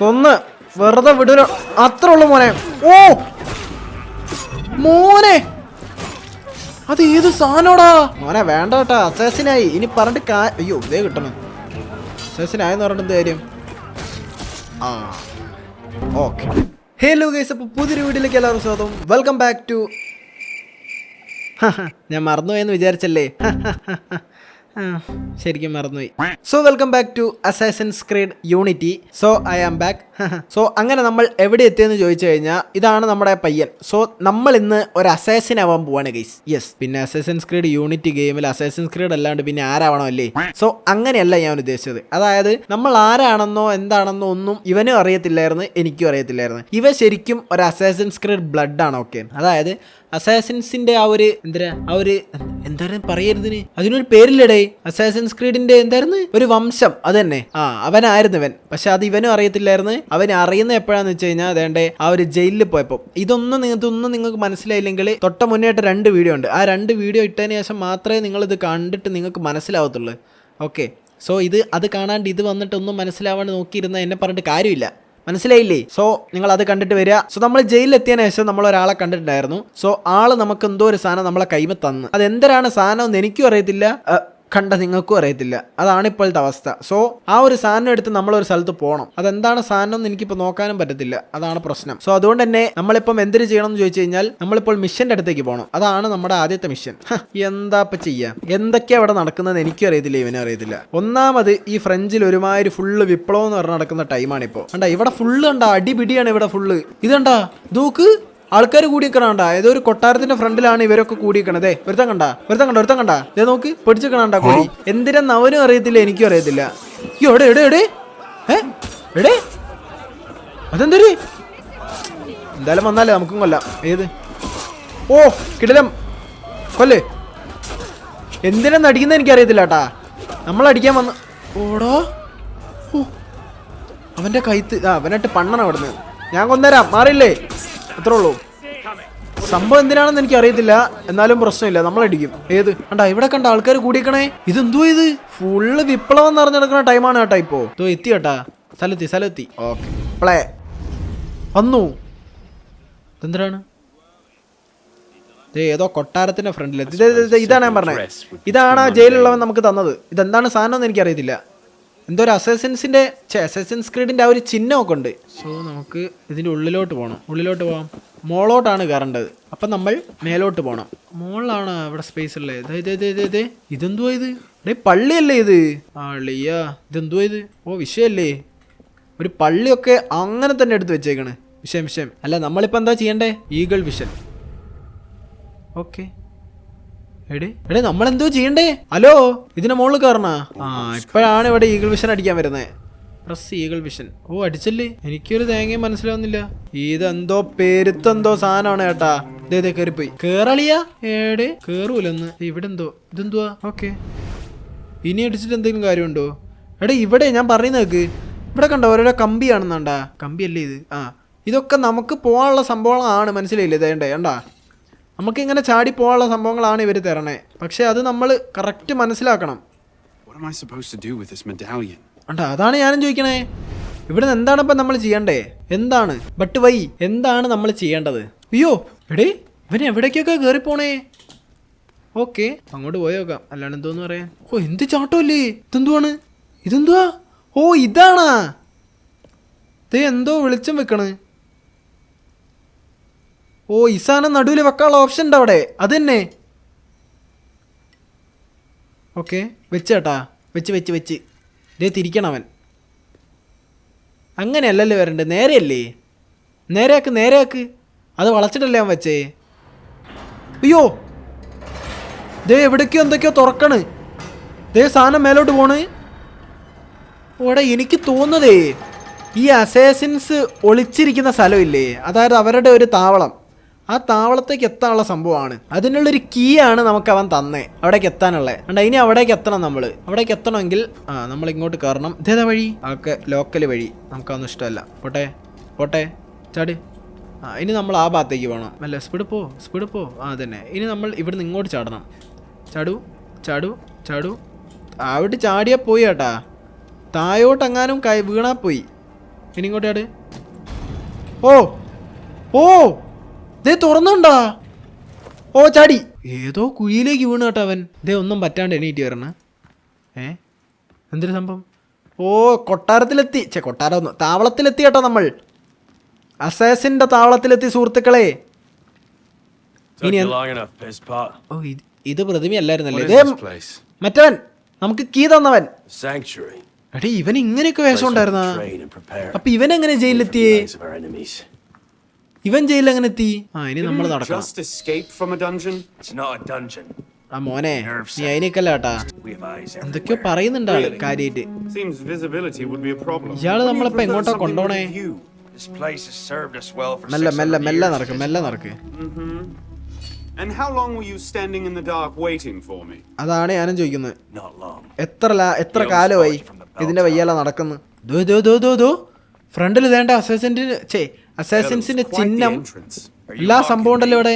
കൊന്ന്. വെറുതെ വിടൂല. അത്ര ഉള്ളു മോനെ. ഓ! മോനെ! അത് ഏത് സാധനോടാ മോനെ വേണ്ട കേട്ടാ. അസേസിനായി ഇനി പറഞ്ഞിട്ട് കാ അയ്യോ ഇതേ കിട്ടണം. അസേസിനായെന്ന് പറഞ്ഞിട്ട് എന്ത് കാര്യം? ആ. ഓക്കെ. ഹലോ ഗൈസ് അപ്പോൾ പുതിയൊരു വീഡിയോയിലേക്ക് എല്ലാവരും സ്വാഗതം. വെൽക്കം ബാക്ക് ടു ഞാൻ മറന്നുപോയെന്ന് വിചാരിച്ചല്ലേ? ശരിക്കും മറന്നുപോയി. So welcome back to Assassin's Creed Unity so I am back so അങ്ങനെ നമ്മൾ എവിടെ എത്തിയെന്ന് ചോദിച്ചു കഴിഞ്ഞാൽ ഇതാണ് നമ്മുടെ പയ്യൻ. സോ നമ്മൾ ഇന്ന് ഒരു അസാസിൻ ആവാൻ പോവാണ് ഗൈസ് യെസ് പിന്നെ അസേസൻസ് ക്രീഡ് യൂണിറ്റി ഗെയിമിൽ അസേസൻസ് ക്രീഡ് അല്ലാണ്ട് പിന്നെ ആരാവണോ അല്ലേ സോ അങ്ങനെയല്ല ഞാൻ ഉദ്ദേശിച്ചത്. അതായത് നമ്മൾ ആരാണെന്നോ എന്താണെന്നോ ഒന്നും ഇവനും അറിയത്തില്ലായിരുന്നു എനിക്കും അറിയത്തില്ലായിരുന്നു. ഇവ ശരിക്കും ഒരു അസേസൻസ് ക്രീഡ് ബ്ലഡ് ആണ് ഓക്കെ അതായത് അസാസിൻസിന്റെ ആ ഒരു എന്താ ആ ഒരു എന്തായിരുന്നു പറയരുതിന്? അതിനൊരു പേരില്ലടേ. അസാസിൻസ് ക്രീഡിന്റെ എന്തായിരുന്നു? ഒരു വംശം. അത് തന്നെ ആ അവനായിരുന്നു ഇവൻ. പക്ഷെ അത് ഇവനും അറിയത്തില്ലായിരുന്നു. അവൻ അറിയുന്ന എപ്പോഴാന്ന് വെച്ച് കഴിഞ്ഞാൽ അതേണ്ട ആ ഒരു ജയിലിൽ പോയപ്പോൾ ഇതൊന്നും ഒന്നും നിങ്ങൾക്ക് മനസ്സിലായില്ലെങ്കിൽ തൊട്ട മുന്നേട്ട് രണ്ട് വീഡിയോ ഉണ്ട്. ആ രണ്ട് വീഡിയോ ഇട്ടതിന് ശേഷം മാത്രമേ നിങ്ങൾ ഇത് കണ്ടിട്ട് നിങ്ങൾക്ക് മനസ്സിലാവത്തുള്ളൂ. ഓക്കെ. സോ ഇത് അത് കാണാണ്ട് ഇത് വന്നിട്ട് ഒന്നും മനസ്സിലാവാണ്ട് നോക്കിയിരുന്ന എന്നെ പറഞ്ഞിട്ട് കാര്യമില്ല. മനസ്സിലായില്ലേ? സോ നിങ്ങൾ അത് കണ്ടിട്ട് വരിക. സോ നമ്മൾ ജയിലിൽ എത്തിയതിനു ശേഷം നമ്മൾ ഒരാളെ കണ്ടിട്ടുണ്ടായിരുന്നു. സോ ആൾ നമുക്ക് എന്തോ ഒരു സാധനം നമ്മളെ കൈമ തന്നു. അത് എന്തരാണ് സാധനം എന്ന് എനിക്കും അറിയത്തില്ല. കണ്ട നിങ്ങൾക്കും അറിയത്തില്ല. അതാണ് ഇപ്പോഴത്തെ അവസ്ഥ. സോ ആ ഒരു സാധനം എടുത്ത് നമ്മൾ ഒരു സ്ഥലത്ത് പോകണം. അതെന്താണ് സാധനം എന്ന് എനിക്കിപ്പോൾ നോക്കാനും പറ്റത്തില്ല. അതാണ് പ്രശ്നം. സോ അതുകൊണ്ട് തന്നെ നമ്മളിപ്പം എന്തിനു ചെയ്യണം എന്ന് ചോദിച്ചു കഴിഞ്ഞാൽ നമ്മളിപ്പോൾ മിഷന്റെ അടുത്തേക്ക് പോകണം. അതാണ് നമ്മുടെ ആദ്യത്തെ മിഷൻ. എന്താ ഇപ്പം ചെയ്യാം? എന്തൊക്കെയാണ് അവിടെ നടക്കുന്നത് എനിക്കും അറിയത്തില്ല ഇവനും അറിയത്തില്ല. ഒന്നാമത് ഈ ഫ്രഞ്ചിൽ ഒരുമാതിരി ഫുള്ള് വിപ്ലവം എന്ന് പറഞ്ഞ് നടക്കുന്ന ടൈമാണ് ഇപ്പോൾ കണ്ടാ ഇവിടെ ഫുള്ള് കണ്ടാ അടിപിടിയാണ് ഇവിടെ ഫുള്ള് ഇതണ്ടാ ദൂക്ക് ആൾക്കാർ കൂടിക്കണണ്ട ഏതോ ഒരു കൊട്ടാരത്തിന്റെ ഫ്രണ്ടിലാണ് ഇവരൊക്കെ കൂടിക്കണതേ ഒരുത്തം കണ്ട? ഒരുത്തം കണ്ട? ഒരുത്തം കണ്ട? ദേ നോക്ക് പിടിച്ചിക്കണണ്ട കൂടി. എന്തിനാ അവനും അറിയത്തില്ല എനിക്കും അറിയത്തില്ല. അയ്യോ എടേ എടേ എടേ ഏ? എടേ അതെന്തൊരു? എന്തായാലും വന്നാലേ നമുക്കും കൊല്ലാം. ഏത്? ഓ കിടലം. കൊല്ലേ. എന്തിനാ അടിക്കുന്ന എനിക്കറിയത്തില്ല കേട്ടാ നമ്മൾ അടിക്കാൻ വന്ന ഓടോ? ഓ. അവന്റെ കൈത്ത് ആ അവനായിട്ട് പണ്ണണം അവിടുന്ന്. ഞാൻ കൊന്നേരാം മാറിയില്ലേ? അത്രേ ഉള്ളൂ. സംഭവം എന്തിനാണെന്ന് എനിക്ക് അറിയത്തില്ല എന്നാലും പ്രശ്നമില്ല. നമ്മളടിക്കും ഏത്? കണ്ടാ ഇവിടെ കണ്ട ആൾക്കാർ കൂടിക്കണേ ഇതെന്തോ ഇത്? ഫുള്ള് വിപ്ലവം നിറഞ്ഞെടുക്കുന്ന ടൈമാണ് കേട്ടാ ഇപ്പോ. ഇതോ എത്തി കേട്ടാ. സ്ഥലത്തി സ്ഥലത്തി. Okay play. വന്നു. എന്തിനാണ് ഏതോ കൊട്ടാരത്തിന്റെ ഫ്രണ്ടിൽ ഇതാണ് ഞാൻ പറഞ്ഞത് ഇതാണ് ആ ജയിലുള്ളവൻ നമുക്ക് തന്നത്. ഇതെന്താണ് സാധനം എന്ന് എനിക്കറിയത്തില്ല. എന്തോ ഒരു അസസൻസിന്റെ അസസൻസ് ക്രീഡിന്റെ ആ ഒരു ചിഹ്നമൊക്കെ ഉണ്ട്. സോ നമുക്ക് ഇതിന്റെ ഉള്ളിലോട്ട് പോകണം ഉള്ളിലോട്ട് പോകാം മോളോട്ടാണ് കയറേണ്ടത്. അപ്പം നമ്മൾ മേലോട്ട് പോകണം മോളിലാണ് ഇവിടെ സ്പേസ് ഉള്ളത്. ദേ. ഇതെന്തുവാ ഇത്? ഡേ പള്ളിയല്ലേ ഇത്? ആളിയാ ഇതെന്തുവാ ഇത്? ഓ വിഷയല്ലേ? ഒരു പള്ളിയൊക്കെ അങ്ങനെ തന്നെ എടുത്ത് വെച്ചേക്കണ്. വിഷയം വിഷയം. അല്ല നമ്മളിപ്പോൾ എന്താ ചെയ്യണ്ടേ? Eagle vision. ഓക്കെ. എടേ? എടേ നമ്മൾ എന്തോ ചെയ്യണ്ടേ? ഹലോ ഇതിന്റെ മുകളിൽ കയറണ? ആ ഇപ്പോഴാണ് ഇവിടെ ഈഗിൾ വിഷൻ അടിക്കാൻ വരുന്നത് പ്രസ് ഈഗിൾ വിഷൻ ഓ അടിച്ചല്ലേ? എനിക്കൊരു തേങ്ങയും മനസ്സിലാവുന്നില്ല ഇതെന്തോ പെരുത്തെന്തോ സാധനമാണ് കേട്ടാ ഇതേ ദേ കയറിപ്പോയി. കേറളിയാ ഏടെ കേറൂലെന്ന്. ഇവിടെ എന്തോ ഇതെന്തുവാ? ഓക്കെ. ഇനി അടിച്ചിട്ട് എന്തെങ്കിലും കാര്യമുണ്ടോ? എടേ ഇവിടെ ഞാൻ പറയുന്ന കേക്ക്. ഇവിടെ കണ്ടോ ഓരോരോ കമ്പിയാണെന്നാണ്ടാ. കമ്പിയല്ലേ ഇത്? ആ. ഇതൊക്കെ നമുക്ക് പോകാനുള്ള സംഭവങ്ങളാണ്. മനസ്സിലായില്ലേ? ഇതേണ്ടേ കണ്ടാ? നമുക്ക് ഇങ്ങനെ ചാടി പോകാനുള്ള സംഭവങ്ങളാണ് ഇവർ തരണേ. പക്ഷെ അത് നമ്മൾ കറക്റ്റ് മനസ്സിലാക്കണം? കണ്ടാ അതാണ് ഞാനും ചോദിക്കണേ. ഇവിടുന്ന് എന്താണ് ഇപ്പം നമ്മൾ ചെയ്യണ്ടേ? എന്താണ്? ബട്ട് വൈ എന്താണ് നമ്മൾ ചെയ്യേണ്ടത്? അയ്യോ എടേ ഇവൻ എവിടേക്കൊക്കെ കയറിപ്പോണേ പോണേ? ഓക്കെ അങ്ങോട്ട് പോയി നോക്കാം. അല്ലാണ്ട് എന്തോന്ന് പറയാൻ? ഓ എന്ത് ചാട്ടമല്ലേ? ഇതെന്തുവാണ്? ഇതെന്തുവാ? ഓ ഇതാണാ. ദേ എന്തോ വെളിച്ചം വെക്കണ്. ഓ ഇസാന നടുവിൽ വെക്കാനുള്ള ഓപ്ഷൻ ഉണ്ട് അവിടെ. അത് തന്നെ ഓക്കെ വെച്ചേട്ടാ വെച്ച് വെച്ച് വെച്ച്. ഇതേ തിരിക്കണം അവൻ അങ്ങനെയല്ലല്ലോ വരണ്ടേ? നേരെയല്ലേ? നേരെയാക്ക് നേരെയാക്ക്. അത് വളച്ചിട്ടല്ലേ അവൻ വെച്ചേ? അയ്യോ. ദേ എവിടേക്കോ എന്തൊക്കെയോ തുറക്കണ്. ദേ സാധനം മേലോട്ട് പോണ്. ഓടെ എനിക്ക് തോന്നുന്നതേ ഈ അസേസിൻസ് ഒളിച്ചിരിക്കുന്ന സ്ഥലമില്ലേ? അതായത് അവരുടെ ഒരു താവളം. ആ താവളത്തേക്ക് എത്താനുള്ള സംഭവമാണ്. അതിനുള്ളൊരു കീ ആണ് നമുക്ക് അവൻ തന്നെ. അവിടേക്ക് എത്താനുള്ളത് കണ്ട ഇനി അവിടേക്ക് എത്തണം നമ്മൾ അവിടേക്ക് എത്തണമെങ്കിൽ ആ നമ്മൾ ഇങ്ങോട്ട് കയറണം ഇതേതാ വഴി. അതൊക്കെ ലോക്കൽ വഴി. നമുക്കതൊന്നും ഇഷ്ടമല്ല. പോട്ടെ പോട്ടെ. ചാടി. ആ ഇനി നമ്മൾ ആ ഭാഗത്തേക്ക് പോകണം. അല്ല സ്പീഡ് പോ സ്പീഡ് പോ. ആ അതന്നെ. ഇനി നമ്മൾ ഇവിടുന്ന് ഇങ്ങോട്ട് ചാടണം. ചാടു ചാടു ചാടു. അവിടെ ചാടിയാൽ പോയി കേട്ടാ. തായോട്ടെങ്ങാനും കൈ വീണാൽ പോയി. ഇനി ഇങ്ങോട്ട് ചാട്. ഓ ഓ. ദേ തുറന്നുണ്ടാ? ഓ ചാടി. ഏതോ കുഴിയിലേക്ക് വീണ് കേട്ടോ അവൻ. ദേ ഒന്നും പറ്റാണ്ട് എണീറ്റ് വരണ. ഏ? എന്തൊരു സംഭവം? ഓ കൊട്ടാരത്തിലെത്തി. ചെ കൊട്ടാരം ഒന്ന്. താവളത്തിലെത്തി കേട്ടോ നമ്മൾ. അസേസിന്റെ താവളത്തിലെത്തി സുഹൃത്തുക്കളെ. ഇനി. ഓ ഇത് പ്രതിമയല്ലായിരുന്നല്ലേ? ഇതേ? മറ്റവൻ നമുക്ക് കീ തന്നവൻ. എടേ ഇവൻ ഇങ്ങനെയൊക്കെ വേഷം ഉണ്ടായിരുന്ന. അപ്പൊ ഇവൻ എങ്ങനെ ജയിലിലെത്തിയേ the eyes of our enemies. ഇവൻ ജയിൽ എങ്ങനെ എത്തി? ആ ഇനി നമ്മൾ നടക്കാം. ആ നീ അതിനൊക്കെ അല്ലാട്ടാ എന്തൊക്കെയോ പറയുന്നുണ്ട് ആൾ കാര്യായിട്ട്. ഇയാൾ നമ്മളിപ്പോ എങ്ങോട്ടാ കൊണ്ടോണേ? മെല്ലെ മെല്ലെ നടക്ക് മെല്ലെ നടക്ക്. And how അതാണ് ഞാനും ചോദിക്കുന്നത്. എത്ര എത്ര കാലമായി ഇതിന്റെ വയ്യാല നടക്കുന്നു? ദോ ദോ ദോ ദോ ഫ്രണ്ടിൽ ഇതേണ്ട അസിസ്റ്റന്റ് ചേ അസാസിൻസിന്റെ ചിഹ്നം എല്ലാ സംഭവം ഉണ്ടല്ലോ ഇവിടെ?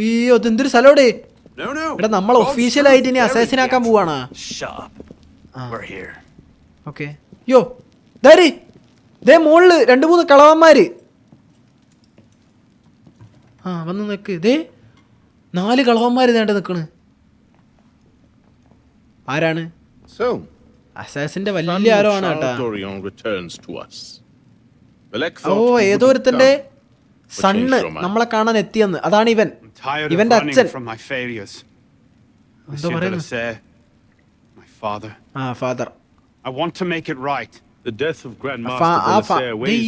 അയ്യോ ഇതെന്തൊരു സ്ഥലോടെ ഇവിടെ നമ്മൾ ഒഫീഷ്യൽ ആയിട്ട് ഇനി അസാസിനാക്കാൻ. പോവാണ്. We're here. ഓക്കെ യോ ദാരി ദേ മോളിൽ രണ്ട് മൂന്ന് കളവന്മാര്. ആ വന്ന് നിക്ക്. ദേ നാല് കളവന്മാര് നേണ്ട നിക്കണ്. ആരാണ്? So, അസാസിന്റെ വലിയ ആരോ ആണ് കേട്ടാ. ഓ ഏതോ ഒരുത്തന്റെ സണ്ണ് നമ്മളെ കാണാൻ എത്തിയെന്ന്. അതാണ് ഇവൻ. ഇവന്റെ അച്ഛൻ. ആ ഫാദർ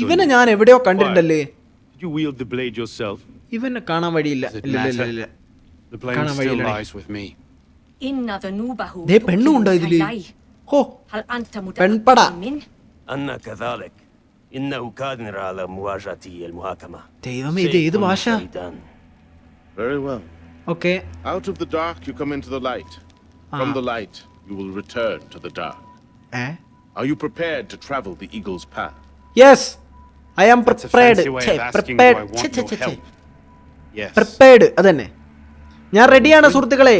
ഇവനെ ഞാൻ എവിടെയോ കണ്ടിട്ടുണ്ടല്ലേ? ഇവനെ കാണാൻ വഴിയില്ല. കാണാൻ വഴിയില്ല പെണ്ണുണ്ടോ ഇതിൽ? ഹോ. പെൺപട. متأكد منه؟ أنا كذلك. إنه قادر على مواجهتي المحاكمة. ദൈവമേ ഇത് ഏത് ഭാഷ سيكون Very well. Okay Out of the dark, you come into the light. From Ah. the light, you will return to the dark. ഏ Are you prepared to travel the eagle's path? Yes I am That's a prepared fancy way of asking do I want your help. Yes. Prepared അതന്നെ ഞാൻ റെഡിയാണ് സുഹൃത്തുക്കളെ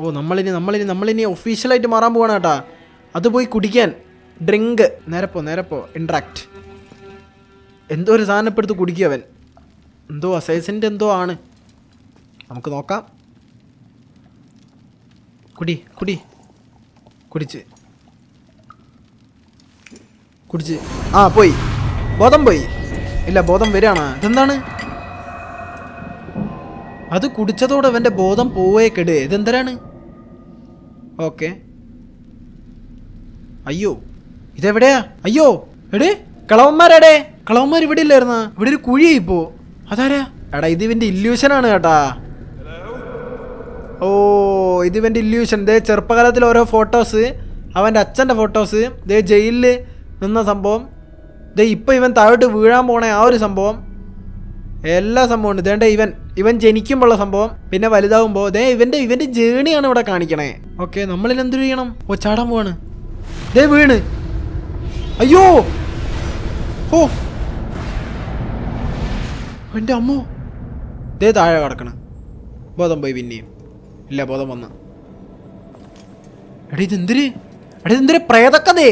ഓ നമ്മളിനി നമ്മളിനി നമ്മളിനി ഒഫീഷ്യലായിട്ട് മാറാൻ പോവാണ് കേട്ടാ അത് പോയി കുടിക്കാൻ ഡ്രിങ്ക് നേരപ്പോ നേരപ്പോ ഇൻട്രാക്ട് എന്തോ ഒരു സാധനം ഇപ്പം എടുത്ത് കുടിക്കുക അവൻ. എന്തോ അസൈസിന്റെ എന്തോ ആണ്. നമുക്ക് നോക്കാം. കുടി കുടി. കുടിച്ച്. കുടിച്ച്. ആ പോയി. ബോധം പോയി. ഇല്ല ബോധം വരികയാണ്. ഇതെന്താണ്? അത് കുടിച്ചതോടെ അവന്റെ ബോധം പോവേ കെട്. ഇതെന്തരാണ്? ഓക്കെ. അയ്യോ. ഇതെവിടെയാ? അയ്യോ എടേ കളവന്മാരെടേ. കളവന്മാർ ഇവിടെ ഇല്ലായിരുന്ന? ഇവിടെ ഒരു കുഴിയായി ഇപ്പോ. അതാരാ? എടാ ഇത് ഇവന്റെ ഇല്യൂഷൻ ആണ് കേട്ടാ. ഓ ഇത് ഇവന്റെ ഇല്യൂഷൻ ദേ ചെറുപ്പകാലത്തിൽ ഓരോ ഫോട്ടോസ് അവന്റെ അച്ഛന്റെ ഫോട്ടോസ് ദേ ജയിലിൽ നിന്ന സംഭവം. ദേ ഇപ്പൊ ഇവൻ താഴോട്ട് വീഴാൻ പോണ ആ ഒരു സംഭവം. എല്ലാ സംഭവം ഉണ്ട്. ഇതേണ്ട ഇവൻ ഇവൻ ജനിക്കുമ്പോഴുള്ള സംഭവം പിന്നെ വലുതാവുമ്പോൾ ദേ ഇവന്റെ ഇവന്റെ ജേണിയാണ് ഇവിടെ കാണിക്കണേ. ഓക്കെ നമ്മളിൽ എന്തു ചെയ്യണം? ഓ ചാടാൻ പോവാണ്. ദേ വീണ്. അയ്യോ! ഓ! എന്റെ അമ്മോ! ദേ താഴെ കിടക്കണം. ബോധം പോയി പിന്നെയും. ഇല്ല ബോധം വന്ന. എടാ ഇതെന്തിര് എടാ ഇതെന്തിര് പ്രേതക്കതേ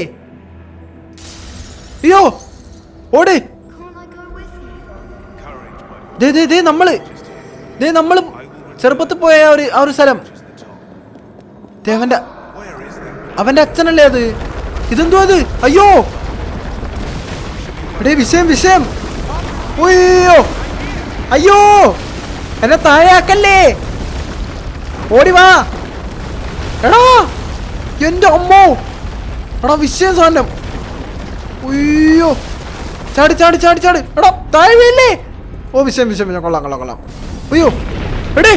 അയ്യോ! ഓട്? ദേ ദേ ദേ നമ്മൾ. ദേ നമ്മൾ ചെറുപ്പത്തിൽ പോയ ഒരു ആ ഒരു സ്ഥലം. അവന്റെ അവന്റെ അച്ഛനല്ലേ അത്? ഇതെന്തോ അത്? അയ്യോ! എടേ വിഷയം വിഷയം അയ്യോ അയ്യോ! എന്നെ താഴെയാക്കല്ലേ? ഓടി വാ! എടാ! എന്റെ അമ്മോ! എടാ വിഷയം സാധനം! അയ്യോ! ചാടി ചാടി ചാടി ചാടി! എടാ താഴെ ഓ വിഷയം വിഷയം വിഷയം കൊള്ളാം കൊള്ളാം കൊള്ളാം. അയ്യോ! എടേ!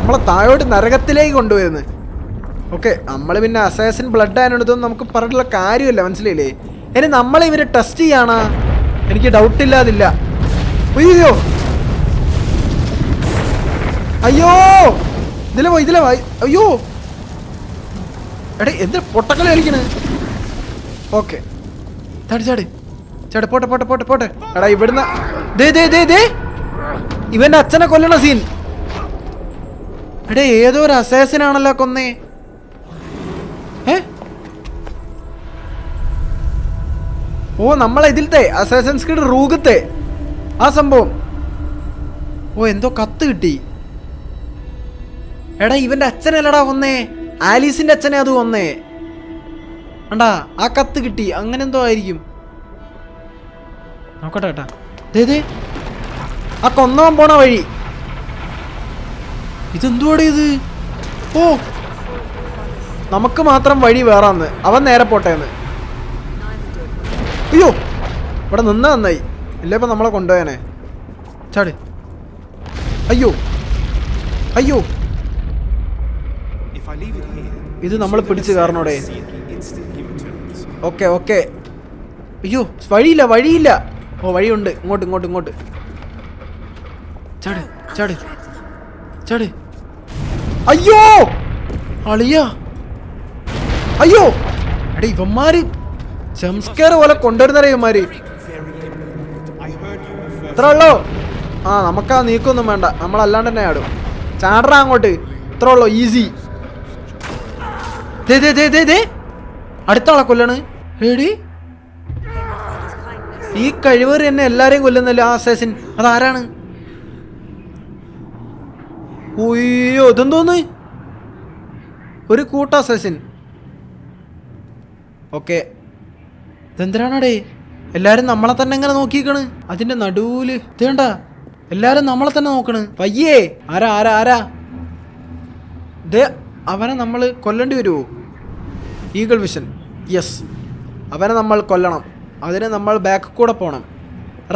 നമ്മളെ താഴോട്ട് നരകത്തിലേക്ക് കൊണ്ടുവരുന്നത് ഓക്കെ നമ്മൾ പിന്നെ അസാസിൻ ബ്ലഡ് ആയതുകൊണ്ടൊന്നും നമുക്ക് പറഞ്ഞിട്ടുള്ള കാര്യമില്ല മനസ്സിലായില്ലേ? ഇനി നമ്മളെ ഇവരെ ടെസ്റ്റ് ചെയ്യാണാ? എനിക്ക് ഡൗട്ട് ഇല്ലാതില്ല. അയ്യോ! അയ്യോ! ഇതിലെ പോയി ഇതിലെ അയ്യോ! എടേ എന്ത് പൊട്ടക്കളി കളിക്കണേ ഓക്കെ. ചാടി ചാടി. ചേട്ടാ പോട്ടെ പോട്ടെ പോട്ടെ പോട്ടെ. എടാ ഇവിടുന്ന് ദേ ദേ ദേ ദേ. ഇവന്റെ അച്ഛനെ കൊല്ലണ സീൻ എടേ ഏതോ ഒരു അസേസിനാണല്ലോ കൊന്നേ. ഓ നമ്മളെ ഇതിലത്തെ അസാസൻസ് ക്രീഡ് റൂഗത്തെ. ആ സംഭവം. ഓ എന്തോ കത്ത് കിട്ടി. എടാ ഇവന്റെ അച്ഛനല്ലടാ വന്നേ. ആലീസിന്റെ അച്ഛനെ അത് വന്നേ. അണ്ടാ ആ കത്ത് കിട്ടി. അങ്ങനെ എന്തോ ആയിരിക്കും. നോക്കട്ടെ ഏട്ടാ ആ കൊന്നവൻ പോണ വഴി. ഇതെന്തുവാടെ ഇത്? ഓ. നമുക്ക് മാത്രം വഴി വേറാന്ന്. അവൻ നേരെ പോട്ടേന്ന്. അയ്യോ ഇവിടെ നിന്ന നന്നായി. ഇല്ല ഇപ്പൊ നമ്മളെ കൊണ്ടുപോയനെ. ചാട്. അയ്യോ അയ്യോ. ഇത് നമ്മൾ പിടിച്ച് കാരണോടെ. Okay okay. അയ്യോ വഴിയില്ല വഴിയില്ല. ഓ വഴിയുണ്ട്. ഇങ്ങോട്ട് ഇങ്ങോട്ട് ഇങ്ങോട്ട്. ചാട് ചാട്. ചാട്. അയ്യോ! അളിയ. അയ്യോ! എടാ ഇവന്മാര് ജംസ്കെയർ പോലെ കൊണ്ടുവരുന്ന heard ഇത്ര ഉള്ളോ ആ നമുക്ക് ആ നീക്കൊന്നും വേണ്ട. നമ്മളല്ലാണ്ട് തന്നെ ആടും. ചാടറ അങ്ങോട്ട്. ഇത്ര ഉള്ളോ ഈസി അടുത്ത ആളെ കൊല്ലാണ്. ഏടി ഈ കഴിവേറി എന്നെ എല്ലാരെയും കൊല്ലുന്നല്ലോ ആ അസേസിൻ അതാരാണ്? ഉയ്യോ ഇതെന്തോന്ന്? ഒരു കൂട്ട അസേസിൻ ഓക്കെ ഇതെന്തിനാണടേ? എല്ലാരും നമ്മളെ തന്നെ എങ്ങനെ നോക്കിക്കണ് അതിന്റെ നടുവിൽ ഇതേണ്ട എല്ലാരും നമ്മളെ തന്നെ നോക്കണ്. പയ്യേ ആരാ ആരാ ആരാ? ദേ അവനെ നമ്മൾ കൊല്ലേണ്ടി വരുമോ ഈഗിൾ വിഷൻ യെസ് അവനെ നമ്മൾ കൊല്ലണം. അതിന് നമ്മൾ ബാക്ക് കൂടെ പോകണം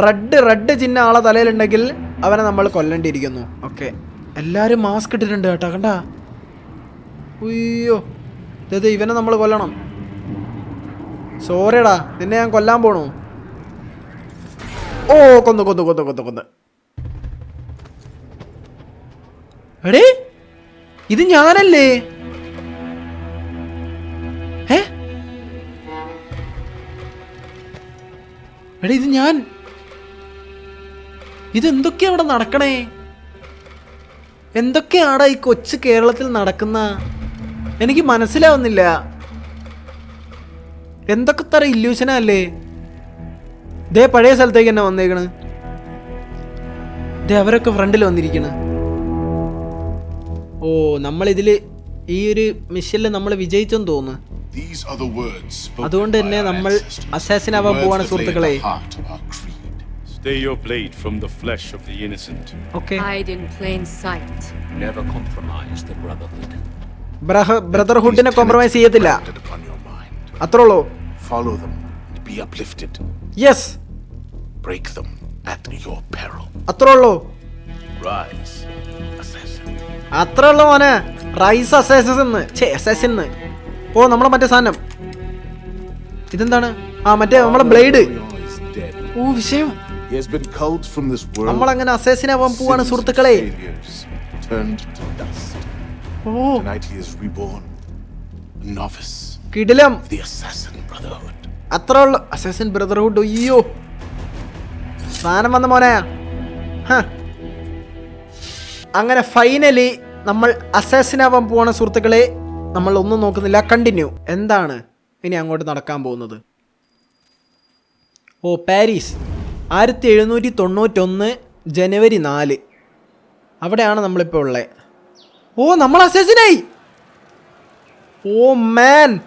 റെഡ് റെഡ് ചിഹ്ന ആളെ തലയിലുണ്ടെങ്കിൽ അവനെ നമ്മൾ കൊല്ലേണ്ടിയിരിക്കുന്നു. ഓക്കെ എല്ലാവരും മാസ്ക് ഇട്ടിട്ടുണ്ട് കേട്ടോ കണ്ട? ഉയ്യോ. ദേ ഇവനെ നമ്മൾ കൊല്ലണം. സോറിയടാ നിന്നെ ഞാൻ കൊല്ലാൻ പോണു. ഓ കൊന്നു കൊന്നു കൊന്നു കൊന്നു കൊന്നു. എടേ ഇത് ഞാനല്ലേ? ഏ? എടേ ഇത് ഞാൻ. ഇതെന്തൊക്കെയാ അവിടെ നടക്കണേ? എന്തൊക്കെയാടാ ഈ കൊച്ചു കേരളത്തിൽ നടക്കുന്ന? എനിക്ക് മനസ്സിലാവുന്നില്ല. എന്തൊക്കെ തറ ഇല്യൂഷനല്ലേ ദേ പഴയ സ്ഥലത്തേക്ക് തന്നെ വന്നേക്കണ് ദേ അവരൊക്കെ ഫ്രണ്ടിൽ വന്നിരിക്കണ് ഓ നമ്മളിതിൽ ഈ ഒരു മിഷനിൽ നമ്മൾ വിജയിച്ചെന്ന് തോന്നുന്നു അതുകൊണ്ട് തന്നെ നമ്മൾ words പോവാണ് സുഹൃത്തുക്കളെ. Stay your blade from the flesh of the innocent. Okay. Hide in plain sight. Never compromise the Brotherhood. ബ്രദർഹുഡിനെ കോംപ്രമൈസ് ചെയ്യത്തില്ല planted upon your mind. അത്രേ ഉള്ളൂ Follow them be uplifted. Yes Break them at your peril. അത്രേ Rise, assassin. അത്രേ മോനെ rice അസേസസ് ഛേ അസേസൻ ഓ നമ്മളെ മറ്റേ സാധനം ഇതെന്താണ് ആ മറ്റേ നമ്മളെ ബ്ലേഡ്. ഓ വിഷയം this world. നമ്മളങ്ങനെ അസേസിനാവാൻ പോവാണ് സുഹൃത്തുക്കളെ. ഓ Tonight he is reborn. A novice കിടിലം. അത്ര ഉള്ള അസസൻ ബ്രദർഹുഡ് അയ്യോ. സാധനം വന്ന മോനെ. അങ്ങനെ ഫൈനലി നമ്മൾ അസേസിനാവാൻ പോണ സുഹൃത്തുക്കളെ നമ്മൾ ഒന്നും നോക്കുന്നില്ല. കണ്ടിന്യൂ എന്താണ് ഇനി അങ്ങോട്ട് നടക്കാൻ പോകുന്നത്? ഓ പാരീസ്. ആയിരത്തി എഴുന്നൂറ്റി തൊണ്ണൂറ്റൊന്ന് ജനുവരി നാല്. അവിടെയാണ് നമ്മളിപ്പോൾ ഉള്ളത് ഓ നമ്മൾ അസേസിനായി ഓ മാൻ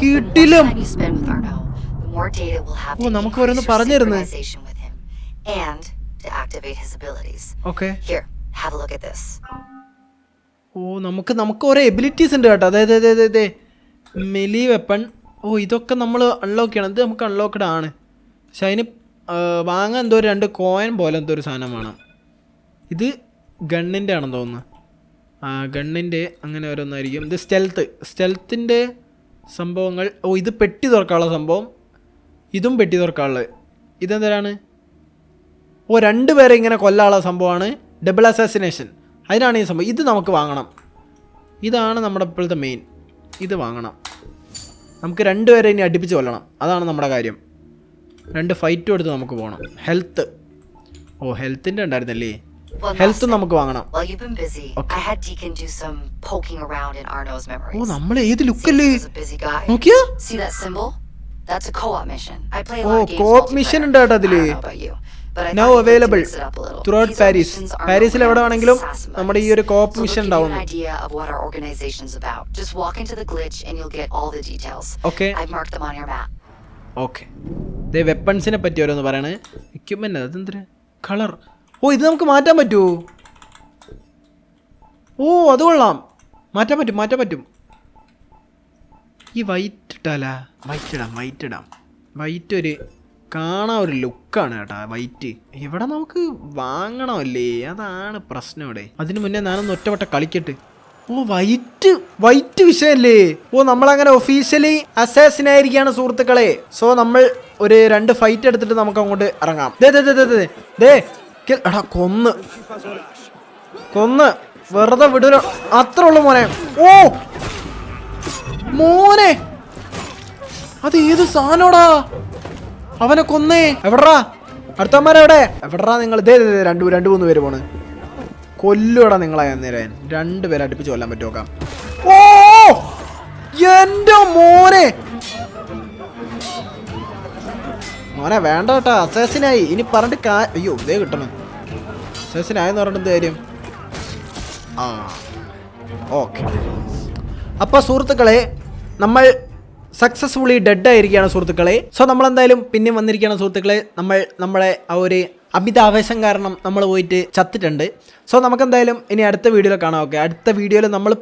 കിട്ടിലും. നമുക്ക് ഓരോന്ന് പറഞ്ഞിരുന്നേ. ഓ നമുക്ക് നമുക്ക് ഓരോ എബിലിറ്റീസ് ഉണ്ട് കേട്ടോ. അതെ അതെ അതെ അതെ മെലി വെപ്പൺ ഓ ഇതൊക്കെ നമ്മൾ അൺലോക്ക് ചെയ്യണം. ഇത് നമുക്ക് അൺലോക്ക്ഡ് ആണ്. പക്ഷെ വാങ്ങാൻ എന്തോ രണ്ട് കോയിൻ പോലെ എന്തോ ഒരു സാധനം വേണം. ഇത് ഗണ്ണിന്റെ ആണെന്ന് തോന്നുന്നു. ഗണ്ണിന്റെ അങ്ങനെ ഓരോന്നായിരിക്കും. ഇത് സ്റ്റെൽത്ത് സ്റ്റെൽത്തിന്റെ സംഭവങ്ങൾ ഓ ഇത് പെട്ടി തുറക്കാനുള്ള സംഭവം. ഇതും പെട്ടി തുറക്കാനുള്ളത്. ഇതെന്തരാണ് ഓ രണ്ട് പേരെ ഇങ്ങനെ കൊല്ലാനുള്ള സംഭവമാണ് ഡബിൾ അസാസിനേഷൻ അതിനാണ് ഈ സംഭവം. ഇത് നമുക്ക് വാങ്ങണം. ഇതാണ് നമ്മുടെ ഇപ്പോഴത്തെ മെയിൻ ഇത് വാങ്ങണം. നമുക്ക് രണ്ട് പേരെ ഇനി അടുപ്പിച്ച് കൊല്ലണം. അതാണ് നമ്മുടെ കാര്യം. രണ്ട് ഫൈറ്റും എടുത്ത് നമുക്ക് പോകണം. ഹെൽത്ത് ഓ ഹെൽത്തിന്റെ ഉണ്ടായിരുന്നല്ലേ? ഹെൽത്തും നമുക്ക് വാങ്ങണം While busy, I had Deacon do some poking around in Arno's ഓ. നമ്മൾ ഏത് ലുക്കല്ലേ. നോക്കിയാ Oh, co-op mission multiplayer. ഉണ്ട് കേട്ടോ അതിൽ. These Paris. missions are പാരീസിൽ എവിടെ വേണമെങ്കിലും നമ്മുടെ ഈ ഒരു കോപ്പ് മിഷൻ ഉണ്ടാവും. ഓക്കെ വെപ്പൺസിനെ പറ്റി ഓരോന്ന് പറയണേ എക്യുപ്മെന്റ് അതെന്തിന് കളർ ഓ ഇത് നമുക്ക് മാറ്റാൻ പറ്റുമോ ഓ അത് കൊള്ളാം. മാറ്റാൻ പറ്റും മാറ്റാൻ പറ്റും. ഈ വൈറ്റ് ഇട്ടാലാ? വൈറ്റ് ഇടാം വൈറ്റ് ഇടാം. വൈറ്റ് ഒരു കാണാൻ ഒരു ലുക്കാണ് കേട്ടാ വൈറ്റ് ഇവിടെ നമുക്ക് വാങ്ങണമല്ലേ? അതാണ് പ്രശ്നം ഇവിടെ. അതിന് മുന്നേ ഞാനൊന്ന് ഒറ്റവട്ട കളിക്കട്ട്. ഓ വൈറ്റ് വൈറ്റ് വിഷയമല്ലേ? ഓ നമ്മളങ്ങനെ ഒഫീഷ്യലി അസാസിനായിരിക്കുകയാണ് സുഹൃത്തുക്കളെ. സോ നമ്മൾ ഒരു രണ്ട് ഫൈറ്റ് എടുത്തിട്ട് നമുക്ക് അങ്ങോട്ട് ഇറങ്ങാം. ദേ ദേ ദേ ദേ. കി- എടാ കൊന്ന്. കൊന്ന്. വെറുതെ വിടൂല. അത്ര ഉള്ളു മോനെ. ഓ! മോനെ! അത് ഏത് സാധനോടാ അവനെ കൊന്നേ. എവിടാ? അടുത്തമാരെവിടെ എവിടാ? നിങ്ങൾ ഇതേ രണ്ട് രണ്ട് മൂന്ന് പേര് പോണ്. കൊല്ലുടാ നിങ്ങളെ നേരം. രണ്ട് പേരെ അടുപ്പിച്ച് കൊല്ലാൻ പറ്റുമോക്കാം ഓ! എന്റെ മോനെ! മോനെ വേണ്ട കേട്ടോ. അസേസിനായി ഇനി പറഞ്ഞിട്ട് കാ അയ്യോ ഇതേ കിട്ടണം. അസേസിനായെന്ന് പറഞ്ഞിട്ട് എന്ത് കാര്യം? ആ ഓക്കെ. അപ്പോൾ സുഹൃത്തുക്കളെ നമ്മൾ സക്സസ്ഫുള്ളി ഡെഡ് ആയിരിക്കുകയാണ് സുഹൃത്തുക്കളെ. സോ നമ്മൾ എന്തായാലും പിന്നെ വന്നിരിക്കുകയാണ് സുഹൃത്തുക്കളെ. നമ്മൾ നമ്മളെ ആ ഒരു അമിതാവേശം കാരണം നമ്മൾ പോയിട്ട് ചത്തിട്ടുണ്ട്. സോ നമുക്ക് എന്തായാലും ഇനി അടുത്ത വീഡിയോയിൽ കാണാം. ഓക്കെ അടുത്ത വീഡിയോയിൽ നമ്മൾ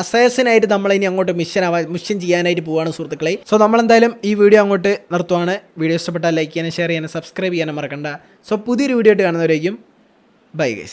അസേസിനായിട്ട് നമ്മൾ ഇനി അങ്ങോട്ട് മിഷൻ ആവാൻ മിഷൻ ചെയ്യാനായിട്ട് പോവാണ് സുഹൃത്തുക്കളെ. സോ നമ്മൾ എന്തായാലും ഈ വീഡിയോ അങ്ങോട്ട് നിർത്തുവാണ്. വീഡിയോ ഇഷ്ടപ്പെട്ടാൽ ലൈക്ക് ചെയ്യാനും ഷെയർ ചെയ്യാനും സബ്സ്ക്രൈബ് ചെയ്യാനും മറക്കണ്ട. സോ പുതിയൊരു വീഡിയോ ആയിട്ട് കാണുന്നവരേക്കും. Bye guys